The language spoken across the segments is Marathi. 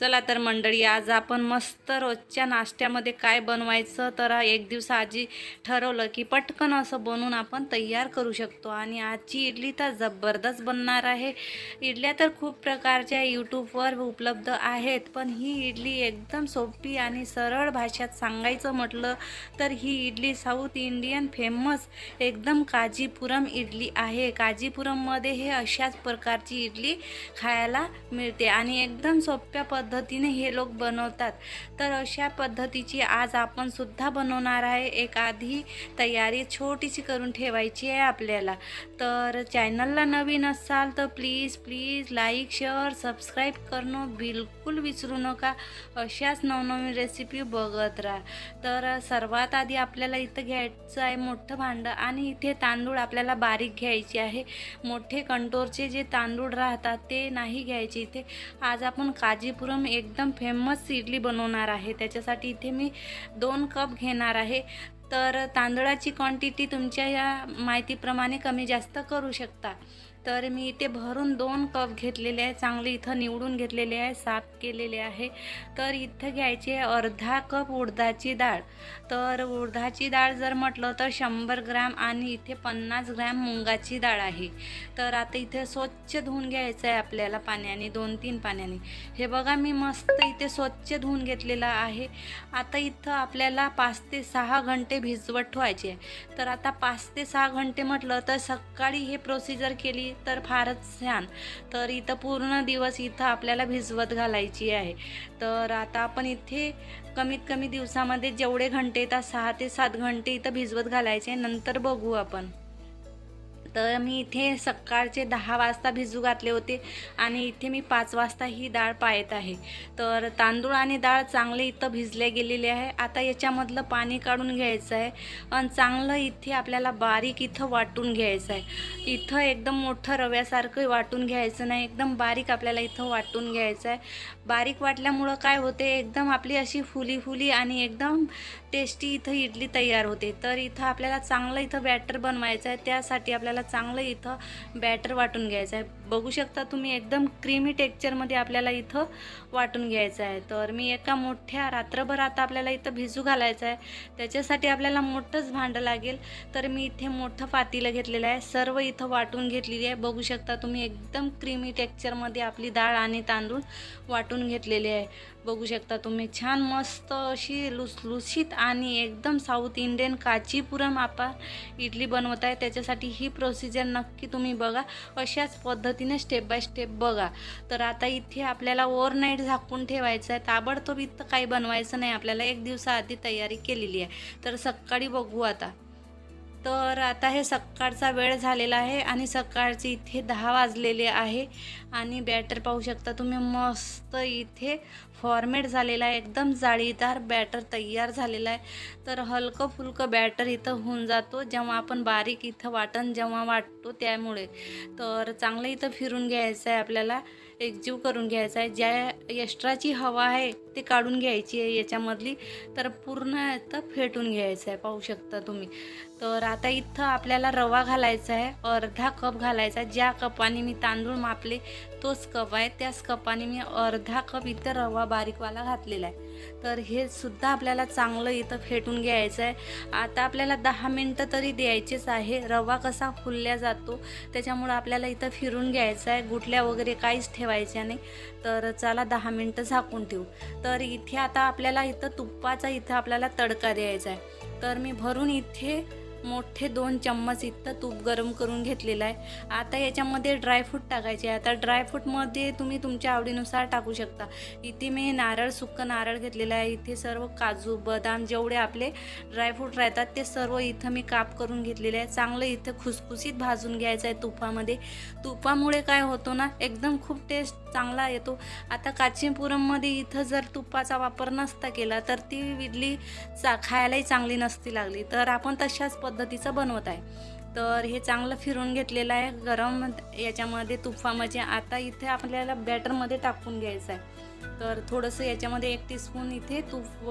चला तर मंडळी आज आपण मस्त रोजच्या नाश्त्यामध्ये काय बनवायचं? तर एक दिवस आजी ठरवलं की पटकन असं बनवून आपण तयार करू शकतो. आणि आजची इडली तर जबरदस्त बनणार आहे. इडल्या तर खूप प्रकारच्या यूट्यूबवर उपलब्ध आहेत पण ही इडली एकदम सोपी आणि सरळ भाषेत सांगायचं म्हटलं तर ही इडली साऊथ इंडियन फेमस एकदम काजीपुरम इडली आहे. काजीपुरममध्ये हे अशाच प्रकारची इडली खायला मिळते आणि एकदम सोप्या पद पद्धतीने हे लोक बनवतात. तर अशा पद्धतीची आज आपण सुद्धा बनवणार आहे. एक आधी तयारी छोटीशी करून ठेवायची आहे आपल्याला. तर चॅनलला नवीन असाल तर please please like share subscribe करणं बिलकुल विसरू नका. अशाच नवनवीन रेसिपी बघत राहा. तर सर्वात आधी आपल्याला इथं घ्यायचं आहे मोठं भांडं आणि इथे तांदूळ आपल्याला बारीक घ्यायचे आहे. मोठे कंटोरचे जे तांदूळ राहतात ते नाही घ्यायचे इथे. आज आपण काजीपुरम एकदम फेमस इडली बनवणार आहे. त्याच्यासाठी इथे मी दोन कप घेणार आहे. तर तांदळाची क्वांटिटी तुमच्या या माहितीप्रमाणे कमी जास्त करू शकता. तर मी इथे भरून दोन कप घेतलेले आहे. चांगले इथं निवडून घेतलेले आहे. साफ केलेले आहे. तर इथं घ्यायचे अर्धा कप उडदाची डाळ. तर उडदाची डाळ जर म्हटलं तर शंभर ग्रॅम आणि इथे पन्नास ग्रॅम मुंगाची डाळ आहे. तर आता इथे स्वच्छ धुवून घ्यायचं आहे आपल्याला पाण्याने दोन तीन पाण्याने. हे बघा मी मस्त इथे स्वच्छ धुवून घेतलेलं आहे. आता इथं आपल्याला पाच ते सहा घंटे भिजवत ठेवायचे आहे. तर आता पाच ते सहा घंटे म्हटलं तर सकाळी हे प्रोसिजर केली तर फारच छान. तर इथं पूर्ण दिवस इथं आपल्याला भिजवत घालायची आहे. तर आता आपण इथे कमीत कमी दिवसामध्ये जेवढे घंटे येतात सहा ते सात घंटे इथं भिजवत घालायचे नंतर बघू आपण. तर मी इथे सकाळचे दहा वाजता भिजू घातले होते आणि इथे मी पाच वाजता ही डाळ पाळत आहे. तर तांदूळ आणि डाळ चांगले इथं भिजले गेलेले आहे. आता याच्यामधलं पाणी काढून घ्यायचं आहे आणि चांगलं इथे आपल्याला बारीक इथं वाटून घ्यायचं आहे. इथं एकदम मोठं रव्यासारखं वाटून घ्यायचं नाही. एकदम बारीक आपल्याला इथं वाटून घ्यायचं आहे. बारीक वाटल्यामुळं काय होते एकदम आपली अशी फुली फुली आणि एकदम टेस्टी इथं इडली तयार होते. तर इथं आपल्याला चांगलं इथं बॅटर बनवायचं आहे त्यासाठी आपल्याला चांगलं इथं बॅटर वाटून घ्यायचं आहे बघू शकता तुम्ही एकदम क्रीमी टेक्चरमध्ये आपल्याला इथं वाटून घ्यायचं आहे तर मी एका मोठ्या रात्रभर आता आपल्याला इथं भिजू घालायचं आहे त्याच्यासाठी आपल्याला मोठंच भांडं लागेल. तर मी इथे मोठं पातीलं घेतलेलं आहे. सर्व इथं वाटून घेतलेली आहे. बघू शकता तुम्ही एकदम क्रीमी टेक्चरमध्ये आपली डाळ आणि तांदूळ वाटून घेतलेले आहे. बघू शकता तुम्ही छान मस्त अशी लुसलुसीत आणि एकदम साऊथ इंडियन काचीपुरम आपण इडली बनवत आहे. त्याच्यासाठी ही प्रोसिजर नक्की तुम्ही बघा. अशाच पद्धतीने स्टेप बाय स्टेप बघा. तर आता इथे आपल्याला ओव्हरनाईट झाकून ठेवायचं आहे. ताबडतोब इथं काही बनवायचं नाही. आपल्याला एक दिवसाआधी तयारी केलेली आहे. तर सकाळी बघू आता. तर आता हे सकाळचा वेळ झालेला आहे आणि सकाळचे इथे दहा वाजलेले आहे. आणि बॅटर पाहू शकता तुम्ही मस्त इथे फॉर्मेट झालेला आहे. एकदम जाळीदार बॅटर तयार झालेला आहे. तर हलकं फुलकं बॅटर इथं होऊन जातो. जेव्हा आपण बारीक इथं वाटण जेव्हा वाटतो त्यामुळे. तर चांगलं इथं फिरून घ्यायचं आहे आपल्याला. एकजीव करून घ्यायचा आहे. ज्या एक्स्ट्राची हवा आहे ते काढून घ्यायची आहे याच्यामधली. तर पूर्ण इथं फेटून घ्यायचं आहे. पाहू शकता तुम्ही. तर आता इथं आपल्याला रवा घालायचा आहे. अर्धा कप घालायचा आहे. ज्या कपाने मी तांदूळ मापले तोच कप आहे. त्याच कपाने मी अर्धा कप इथं रवा बारीकवाला घातलेला आहे. तर हे सुद्धा आपल्याला चांगलं इथं फेटून घ्यायचं आहे. आता आपल्याला दहा मिनटं तरी द्यायचेच आहे. रवा कसा फुलल्या जातो त्याच्यामुळं आपल्याला इथं फिरून घ्यायचं आहे. गुटल्या वगैरे काहीच ठेवायच्या नाही. तर चला दहा मिनटं झाकून ठेवू. तर इथे आता आपल्याला इथं तुप्पाचा इथं आपल्याला तडका द्यायचा आहे. तर मी भरून इथे मोठे दोन चम्मच इथं तूप गरम करून घेतलेलं आहे. आता याच्यामध्ये ड्रायफ्रूट टाकायचे आहे. आता ड्रायफ्रूटमध्ये तुम्ही तुमच्या आवडीनुसार टाकू शकता. इथे मी नारळ सुक्कं नारळ घेतलेलं आहे. इथे सर्व काजू बदाम जेवढे आपले ड्रायफ्रूट राहतात ते सर्व इथं मी काप करून घेतलेले आहे. चांगलं इथं खुसखुशीत भाजून घ्यायचं आहे तुपामध्ये. तुपामुळे काय होतो ना एकदम खूप टेस्ट चांगला येतो. आता काचीपुरममध्ये इथं जर तुपाचा वापर नसता केला तर ती इडली चा खायलाही चांगली नसती लागली. तर आपण तशाच पद्धतीचं बनवत आहे. तर हे चांगलं फिरून घेतलेलं आहे. गरम याच्यामध्ये तुपामध्ये आता इथे आपल्याला बॅटरमध्ये टाकून घ्यायचं आहे. तर थोडंसं याच्यामध्ये एक टीस्पून इथे तूप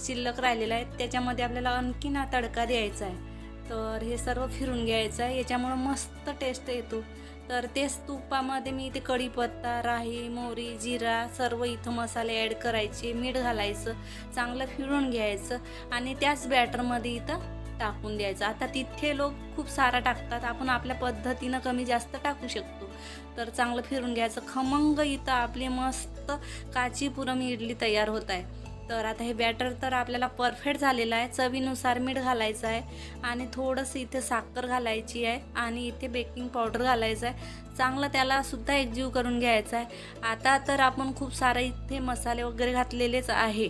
शिल्लक राहिलेलं आहे. त्याच्यामध्ये आपल्याला आणखीन हा तडका द्यायचा आहे. तर हे सर्व फिरून घ्यायचं आहे. याच्यामुळं मस्त टेस्ट येतो. तर तेच तुपामध्ये मी इथे कढीपत्ता राई मोहरी जिरा सर्व इथं मसाले ॲड करायचे मीठ घालायचं चांगलं फिरून घ्यायचं आणि त्याच बॅटरमध्ये इथं टाकून द्यायचं. आता तिथे लोक खूप सारा टाकतात. आपण आपल्या पद्धतीनं कमी जास्त टाकू शकतो. तर चांगलं फिरून घ्यायचं. खमंग इथं आपली मस्त काचीपुरम इडली तयार होत आहे. तर आता हे बॅटर तर आपल्याला परफेक्ट झालेलं आहे. चवीनुसार मीठ घालायचं आहे. आणि थोडंसं इथे साखर घालायची आहे. आणि इथे बेकिंग पावडर घालायचं आहे. चांगलं त्यालासुद्धा एकजीव करून घ्यायचं आहे. आता तर आपण खूप सारे इथे मसाले वगैरे घातलेलेच आहे.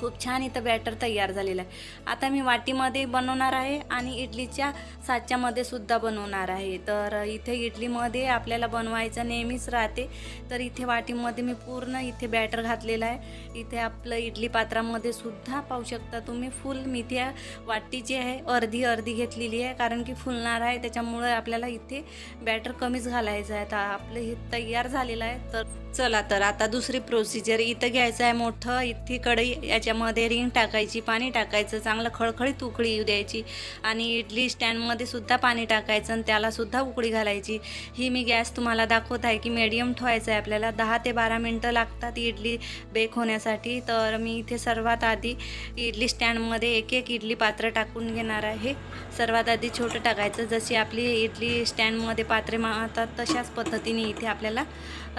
खूप छान इथं बॅटर तयार झालेलं आहे. आता मी वाटीमध्ये बनवणार आहे आणि इडलीच्या साच्यामध्ये सुद्धा बनवणार आहे. तर इथे इडलीमध्ये आपल्याला बनवायचं नेहमीच राहते. तर इथे वाटीमध्ये मी पूर्ण इथे बॅटर घातलेलं आहे. इथे आपलं इडली पात्रामध्ये सुद्धा पाहू शकता तुम्ही. फुल मी इथे वाटी जी आहे अर्धी अर्धी घेतलेली आहे. कारण की फुलणार आहे त्याच्यामुळे आपल्याला इथे बॅटर कमीच घालायचं आहे. तर आपलं हे तयार झालेलं आहे. तर चला तर आता दुसरी प्रोसिजर इथं घ्यायचं आहे. मोठं इथे कढई त्याच्यामध्ये रिंग टाकायची पाणी टाकायचं चांगलं खळखळीत उकळी येऊ द्यायची आणि इडली स्टँडमध्ये सुद्धा पाणी टाकायचं आणि त्यालासुद्धा उकळी घालायची. ही मी गॅस तुम्हाला दाखवत आहे की मीडियम ठेवायचं आहे आपल्याला. दहा ते बारा मिनटं लागतात इडली बेक होण्यासाठी. तर मी इथे सर्वात आधी इडली स्टँडमध्ये एक एक इडली पात्र टाकून घेणार आहे. सर्वात आधी छोटं टाकायचं. जशी आपली इडली स्टँडमध्ये पात्रे मागतात तशाच पद्धतीने इथे आपल्याला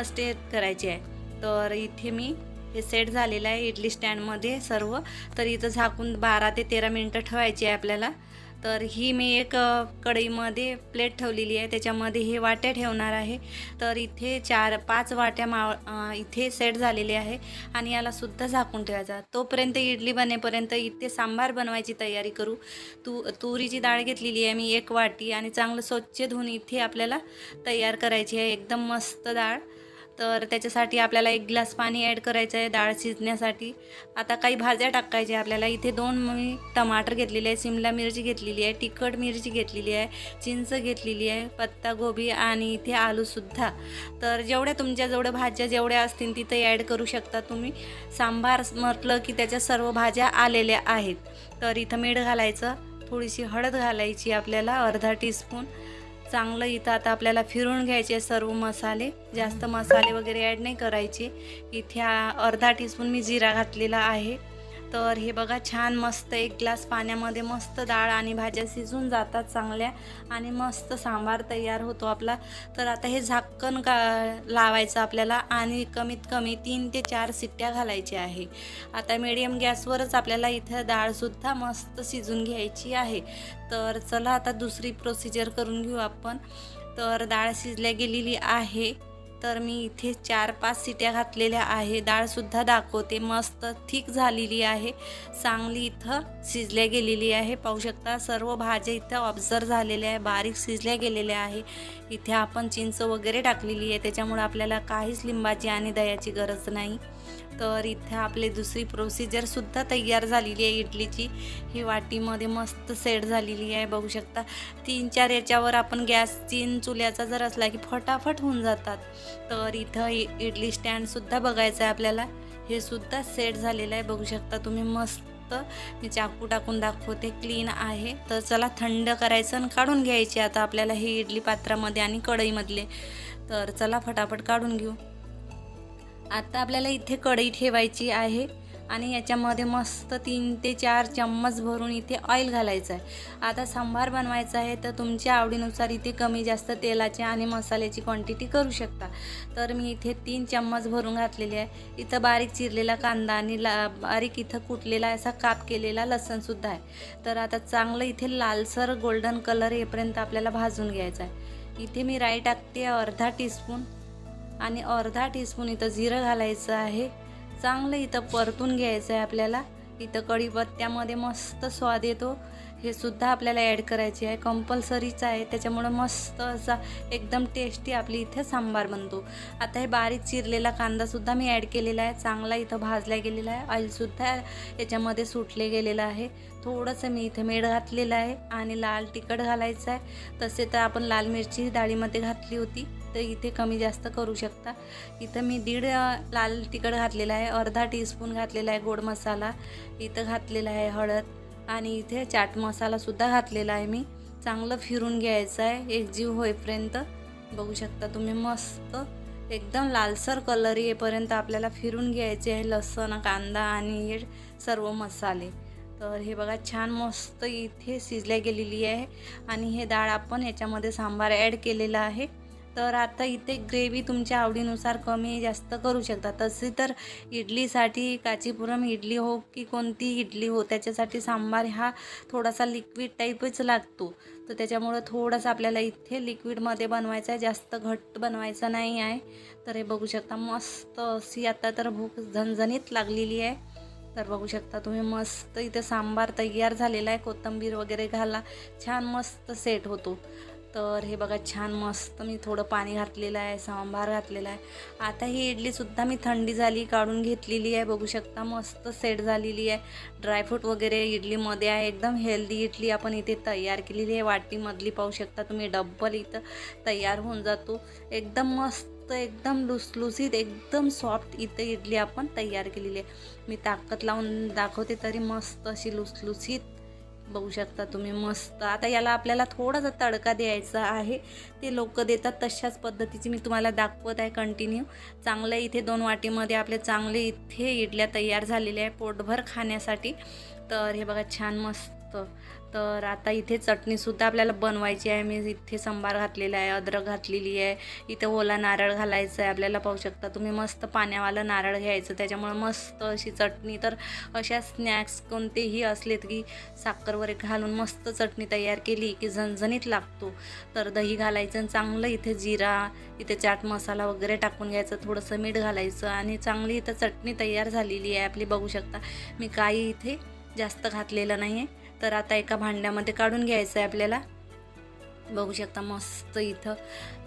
स्टे करायचे आहे. तर इथे मी हे सेट झालेलं आहे इडली स्टँडमध्ये सर्व. तर इथं झाकून बारा ते तेरा मिनटं ठेवायची आहे आपल्याला. तर ही मी एक कढईमध्ये प्लेट ठेवलेली आहे. त्याच्यामध्ये हे वाट्या ठेवणार आहे. तर इथे चार पाच वाट्या माव इथे सेट झालेले आहे. आणि यालासुद्धा झाकून ठेवायचा. तोपर्यंत इडली बनेपर्यंत इथे सांबार बनवायची तयारी करू. तू तुरीची डाळ घेतलेली आहे मी एक वाटी. आणि चांगलं स्वच्छ धुवून इथे आपल्याला तयार करायची आहे. एकदम मस्त डाळ. तर त्याच्यासाठी आपल्याला एक ग्लास पाणी ॲड करायचं आहे डाळ शिजण्यासाठी. आता काही भाज्या टाकायच्या आपल्याला. इथे दोन मी टमाटर घेतलेले आहे सिमला मिरची घेतलेली आहे तिखट मिरची घेतलेली आहे चिंच घेतलेली आहे पत्ता गोबी आणि इथे आलूसुद्धा तर जेवढ्या तुमच्या जेवढ्या भाज्या जेवढ्या असतील तिथे ॲड करू शकता तुम्ही. सांबार म्हटलं की त्याच्या सर्व भाज्या आलेल्या आहेत. तर इथं मीठ घालायचं थोडीशी हळद घालायची आपल्याला अर्धा टीस्पून चांगलं इथं आता आपल्याला फिरून घ्यायचे सर्व मसाले. जास्त मसाले वगैरे ॲड नाही करायचे. इथे अर्धा टीस्पून मी जिरा घातलेला आहे. तर हे बघा छान मस्त एक ग्लास पाण्यामध्ये मस्त डाळ आणि भाज्या शिजून जातात चांगल्या आणि मस्त सांबार तयार होतो आपला. तर आता हे झाकण का लावायचं आपल्याला आणि कमीत कमी तीन ते चार सिट्ट्या घालायच्या आहे. आता मिडियम गॅसवरच आपल्याला इथं डाळसुद्धा मस्त शिजून घ्यायची आहे. तर चला आता दुसरी प्रोसिजर करून घेऊ आपण. तर डाळ शिजल्या गेलेली आहे. तर मी इथे चार पाच सिट्या घातलेल्या आहे. डाळसुद्धा दाखवते. मस्त थिक झालेली आहे. चांगली इथं शिजल्या गेलेली आहे. पाहू शकता सर्व भाज्या इथं ऑब्झर्व झालेल्या आहे. बारीक शिजल्या गेलेल्या आहे. इथे आपण चिंच वगैरे टाकलेली आहे. त्याच्यामुळे आपल्याला काहीच लिंबाची आणि दह्याची गरज नाही. तर इथे आपली दुसरी प्रोसिजरसुद्धा तयार झालेली आहे इडलीची. ही वाटीमध्ये मस्त सेट झालेली आहे बघू शकता. तीन चार याच्यावर आपण गॅस तीन चुल्याचा जर असला की फटाफट होऊन जातात. तर इथं इडली स्टँडसुद्धा बघायचं आहे आपल्याला. हे सुद्धा सेट झालेलं आहे बघू शकता तुम्ही. मस्त मी चाकू टाकून दाखवते क्लीन आहे. तर चला थंड करायचं आणि काढून घ्यायचे. आता आपल्याला हे इडली पात्रामध्ये आणि कढईमधले. तर चला फटाफट काढून घेऊ. आता आपल्याला इथे कढई ठेवायची आहे आणि याच्यामध्ये मस्त तीन ते चार चम्मच भरून इथे ऑइल घालायचं आहे. आता सांबार बनवायचा आहे तर तुमच्या आवडीनुसार इथे कमी जास्त तेलाची आणि मसाल्याची क्वांटिटी करू शकता. तर मी इथे तीन चम्मच भरून घातलेली आहे. इथं बारीक चिरलेला कांदा आणि ला बारीक इथं कुटलेला असा काप केलेला लसणसुद्धा आहे. तर आता चांगलं इथे लालसर गोल्डन कलर येपर्यंत आपल्याला भाजून घ्यायचा आहे. इथे मी राई टाकते अर्धा टीस्पून आणि अर्धा टीस्पून इथं जिरं घालायचं आहे. चांगलं इथं परतून घ्यायचं आहे आपल्याला. इथं कढीपत्त्यामध्ये मस्त स्वाद येतो. हे सुद्धा आपल्याला ॲड करायचे आहे. कंपल्सरीच आहे. त्याच्यामुळं मस्त असा एकदम टेस्टी आपली इथे सांबार बनतो. आता हे बारीक चिरलेला कांदासुद्धा मी ॲड केलेला आहे. चांगला इथं भाजला गेलेला आहे. ऑइलसुद्धा याच्यामध्ये सुटले गेलेलं आहे. थोडंसं मी इथे मीठ घातलेलं आहे. आणि लाल तिखट घालायचं आहे. तसे तर आपण लाल मिरची डाळीमध्ये घातली होती. तर इथे कमी जास्त करू शकता. इथं मी दीड लाल तिखट घातलेला आहे अर्धा टीस्पून घातलेला आहे गोड मसाला. इथं घातलेला आहे हळद आणि इथे चाट मसालासुद्धा घातलेला आहे मी. चांगलं फिरून घ्यायचं आहे एकजीव होईपर्यंत. बघू शकता तुम्ही मस्त एकदम लालसर कलर येईपर्यंत आपल्याला फिरून घ्यायचे आहे लसण कांदा आणि हे सर्व मसाले. तर हे बघा छान मस्त इथे शिजल्या गेलेली आहे. आणि हे डाळ आपण याच्यामध्ये सांबार ॲड केलेला आहे. तर आता इथे ग्रेव्ही तुमच्या आवडीनुसार कमी जास्त करू शकता. तसे तर इडलीसाठी काचीपुरम इडली हो की कोणती इडली हो त्याच्यासाठी सांबार हा थोडासा लिक्विड टाईपच लागतो. तर त्याच्यामुळं थोडंसं आपल्याला इथे लिक्विडमध्ये बनवायचं आहे जास्त घट्ट बनवायचं नाही आहे. तर हे बघू शकता मस्त अशी आता तर भूक झणझणीत लागलेली आहे. तर बघू शकता तुम्ही मस्त इथे सांबार तयार झालेला आहे. कोथिंबीर वगैरे घाला छान मस्त सेट होतो. तर हे बघा छान मस्त मी थोडं पाणी घातलेलं आहे सांबार घातलेला आहे. आता ही इडलीसुद्धा मी थंडी झाली काढून घेतलेली आहे. बघू शकता मस्त सेट झालेली आहे. ड्रायफ्रूट वगैरे इडलीमध्ये आहे. एकदम हेल्दी इडली आपण इथे तयार केलेली आहे. वाटीमधली पाहू शकता तुम्ही डब्बल इथं तयार होऊन जातो. एकदम मस्त एकदम लुसलुसीत एकदम सॉफ्ट इथं इडली आपण तयार केलेली आहे. मी ताकद लावून दाखवते तरी मस्त अशी लुसलुसीत बघू शकता तुम्ही मस्त. आता याला आपल्याला थोडासा तडका द्यायचा आहे ते लोक देतात तशाच पद्धतीची. मी तुम्हाला दाखवत आहे कंटिन्यू चांगलं इथे दोन वाटीमध्ये आपले चांगले इथे इडल्या तयार झालेल्या आहे पोटभर खाण्यासाठी. तर हे बघा छान मस्त तर आता इथे चटणीसुद्धा आपल्याला बनवायची आहे. मी इथे संबार घातलेला आहे अद्रक घातलेली आहे. इथे ओला नारळ घालायचं आहे आपल्याला पाहू शकता. तुम्ही मस्त पाण्यावालं नारळ घ्यायचं. त्याच्यामुळे मस्त अशी चटणी. तर अशा स्नॅक्स कोणतेही असलेत की साखर वगैरे घालून मस्त चटणी तयार केली की झणझणीत लागतो. तर दही घालायचं आणि चांगलं इथे जिरा इथे चाट मसाला वगैरे टाकून घ्यायचं. थोडंसं मीठ घालायचं आणि चांगली इथं चटणी तयार झालेली आहे. आपली बघू शकता. मी काही इथे जास्त घातलेलं नाही आहे तर आता एका भांड्यामध्ये काढून घ्यायचं आहे आपल्याला. बघू शकता मस्त इथं.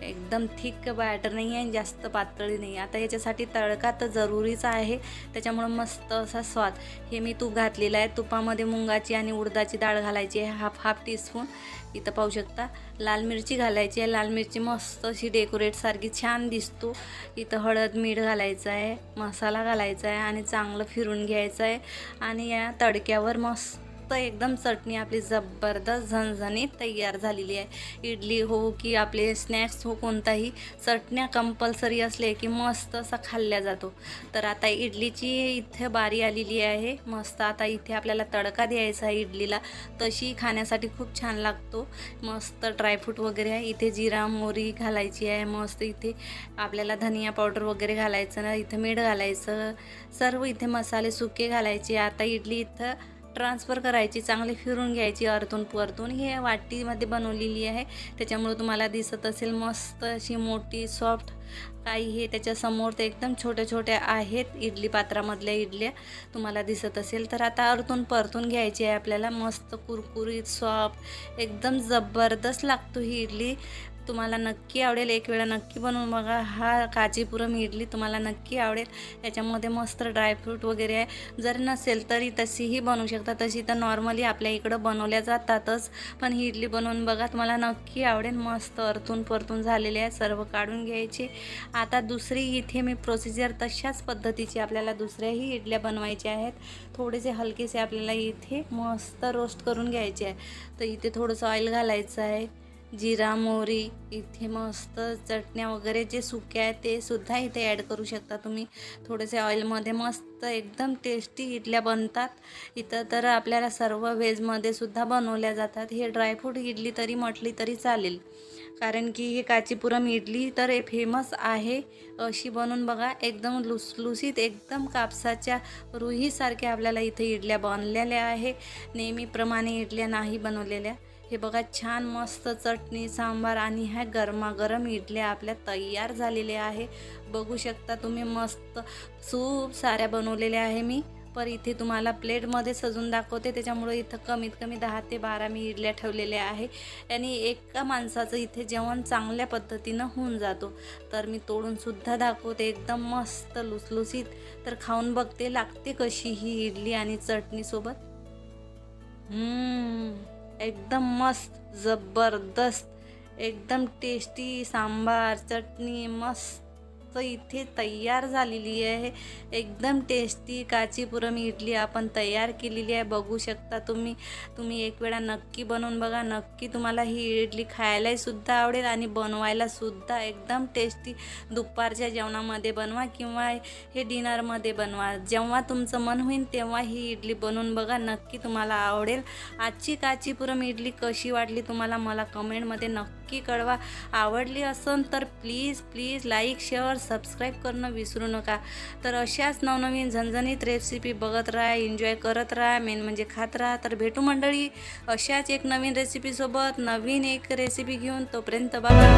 एकदम थिक बॅटर नाही आहे जास्त पातळी नाही आता याच्यासाठी तडका तर जरुरीचा आहे. त्याच्यामुळं मस्त असा स्वाद. हे मी तूप घातलेलं आहे. तुपामध्ये मुंगाची आणि उडदाची डाळ घालायची आहे. हाफ हाफ टीस्पून इथं पाहू शकता. लाल मिरची घालायची आहे. लाल मिरची मस्त अशी डेकोरेट सारखी छान दिसतो. इथं हळद मीठ घालायचं आहे. मसाला घालायचा आहे. आणि चांगलं फिरून घ्यायचं आहे. आणि या तडक्यावर मस्त मस्त एकदम चटणी आपली जबरदस्त झणझणीत तयार झालेली आहे. इडली हो की आपले स्नॅक्स हो कोणताही चटण्या कंपल्सरी असले की मस्त असा खाल्ल्या जातो. तर आता इडलीची इथे बारी आलेली आहे. मस्त आता इथे आपल्याला तडका द्यायचा आहे इडलीला. तशी खाण्यासाठी खूप छान लागतो. मस्त ड्रायफ्रूट वगैरे आहे. इथे जिरा मोरी घालायची आहे. मस्त इथे आपल्याला धनिया पावडर वगैरे घालायचं ना इथं मीठ घालायचं. सर्व इथे मसाले सुके घालायचे. आता इडली इथं ट्रान्सफर करायची चांगली फिरून घ्यायची अर्तून परतून. हे वाटीमध्ये बनवलेली आहे. त्याच्यामुळे तुम्हाला दिसत असेल मस्त अशी मोठी सॉफ्ट काही हे त्याच्यासमोर ते एकदम छोट्या छोट्या आहेत. इडली पात्रामधल्या इडल्या तुम्हाला दिसत असेल. तर आता अर्तून परतून घ्यायची आहे आपल्याला. मस्त कुरकुरीत सॉफ्ट एकदम जबरदस्त लागतो ही इडली. तुम्हाला नक्की आवडेल. एक वेळा नक्की बनवून बघा. हा काजीपुरम इडली तुम्हाला नक्की आवडेल. याच्यामध्ये मस्त ड्रायफ्रूट वगैरे आहे. जर नसेल तरी तशीही बनवू शकता. तशी तर नॉर्मली आपल्या इकडं बनवल्या जातातच. पण ही इडली बनवून बघा. तुम्हाला नक्की आवडेल. मस्त अर्थून परतून झालेले आहे. सर्व काढून घ्यायचे. आता दुसरी इथे मी प्रोसिजर तशाच पद्धतीची आपल्याला दुसऱ्याही इडल्या बनवायच्या आहेत. थोडेसे हलकेसे आपल्याला इथे मस्त रोस्ट करून घ्यायचे आहे. तर इथे थोडंसं ऑइल घालायचं आहे. जिरा मोहरी इथे मस्त चटण्या वगैरे जे सुक्या आहेत ते सुद्धा इथे ॲड करू शकता तुम्ही. थोडेसे ऑइलमध्ये मस्त एकदम टेस्टी इडल्या बनतात. इथं तर आपल्याला सर्व व्हेजमध्ये सुद्धा बनवल्या जातात. हे ड्रायफ्रूट इडली तरी म्हटली तरी चालेल. कारण की हे काचीपुरम इडली तर हे फेमस आहे. अशी बनवून बघा एकदम लुसलुसीत एकदम कापसाच्या रुईसारख्या आपल्याला इथे इडल्या बनलेल्या आहे. नेहमीप्रमाणे इडल्या नाही बनवलेल्या. हे बघा छान मस्त चटणी सांबार आणि ह्या गरमागरम इडल्या आपल्या तयार झालेल्या आहे. बघू शकता तुम्ही मस्त सूप साऱ्या बनवलेल्या आहे मी. पर इथे तुम्हाला प्लेटमध्ये सजून दाखवते. त्याच्यामुळे इथं कमीत कमी दहा ते बारा मी इडल्या ठेवलेल्या आहे. आणि एका माणसाचं इथे जेवण चांगल्या पद्धतीनं होऊन जातो. तर मी तोडूनसुद्धा दाखवते. एकदम मस्त लुसलुसीत तर खाऊन बघते लागते कशी ही इडली आणि चटणीसोबत हम्म. एकदम मस्त जबरदस्त एकदम टेस्टी सांबार चटणी मस्त. मस्त इथे तयार झालेली आहे. एकदम टेस्टी काचीपुरम इडली आपण तयार केलेली आहे. बघू शकता तुम्ही. तुम्ही एक वेळा नक्की बनवून बघा. नक्की तुम्हाला ही इडली खायलाही सुद्धा आवडेल आणि बनवायला सुद्धा एकदम टेस्टी दुपारच्या जेवणामध्ये बनवा किंवा हे डिनरमध्ये बनवा. जेव्हा तुमचं मन होईल तेव्हा ही इडली बनवून बघा. नक्की तुम्हाला आवडेल. आजची काचीपुरम इडली कशी वाटली तुम्हाला मला कमेंटमध्ये नक्की कळवा. आवडली असेल तर please please like share subscribe करणं विसरू नका. तर अशाच नवनवीन झणझणीत रेसिपी बघत राहा एन्जॉय करत राहा मेन म्हणजे खात राहा. तर भेटू मंडळी अशाच एक नवीन रेसिपीसोबत नवीन एक रेसिपी घेऊन तोपर्यंत बाबा